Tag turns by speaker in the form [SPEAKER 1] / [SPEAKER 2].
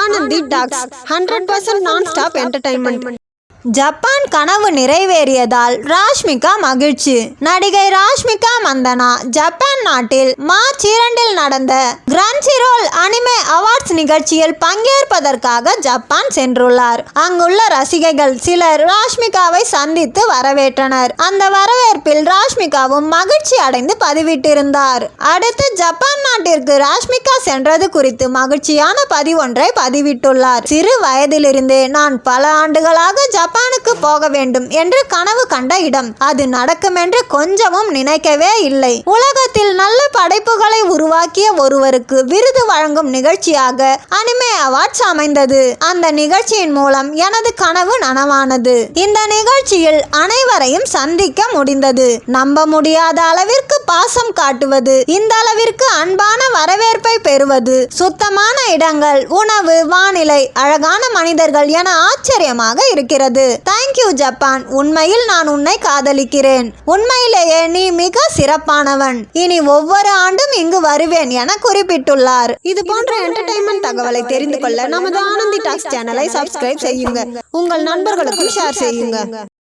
[SPEAKER 1] Anandhi talks hundred percent non stop entertainment
[SPEAKER 2] Japan கனவு நிறைவேறியதால் ராஷ்மிகா மகிழ்ச்சி. நடிகை ராஷ்மிகா மந்தனா ஜப்பான் நாட்டில் மார்ச் இரண்டில் நடந்த கிரான்சிரோல் அனிமே அவார்ட்ஸ் நிகழ்ச்சியில் பங்கேற்பதற்காக ஜப்பான் சென்றுள்ளார். அங்குள்ள ரசிகைகள் சிலர் ராஷ்மிகாவை சந்தித்து வரவேற்றனர். அந்த வரவேற்பில் ராஷ்மிகாவும் மகிழ்ச்சி அடைந்து பதிவிட்டிருந்தார். அடுத்து ஜப்பான் நாட்டிற்கு ராஷ்மிகா சென்றது குறித்து மகிழ்ச்சியான பதிவொன்றை பதிவிட்டுள்ளார். சிறு வயதிலிருந்தே நான் பல ஆண்டுகளாக ஜப்பானுக்கு போக வேண்டும் என்று கனவு கண்ட இடம். அது நடக்கும் என்று கொஞ்சமும் நினைக்கவே இல்லை. உலகத்தில் நல்ல படைப்புகளை உருவாக்கிய ஒருவருக்கு விருது வழங்கும் நிகழ்ச்சியாக அனிமே அவார்ட்ஸ் அமைந்தது. அந்த நிகழ்ச்சியின் மூலம் எனது கனவு நனவானது. இந்த நிகழ்ச்சியில் அனைவரையும் சந்திக்க முடிந்தது. நம்ப முடியாத அளவிற்கு பாசம் காட்டுவது இந்த அளவிற்கு அன்பான வரவேற்பை பெறுவது. சுத்தமான இடங்கள் உணவு வானிலை அழகான மனிதர்கள் என ஆச்சரியமாக இருக்கிறது. தேங்க்யூ ஜப்பான் உண்மையில் நான் உன்னை காதலிக்கிறேன். உண்மையிலேயே நீ மிக சிறப்பானவன். இனி ஒவ்வொரு ஆண்டும் இங்கு வருவேன் என குறிப்பிட்டுள்ளார்.
[SPEAKER 1] இது போன்ற என்டர்டைன்மெண்ட் தகவலை தெரிந்து கொள்ள நமது ஆனந்தி டாக்ஸ் சேனலை சப்ஸ்கிரைப் செய்யுங்க. உங்கள் நண்பர்களுக்கும் ஷேர் செய்யுங்க.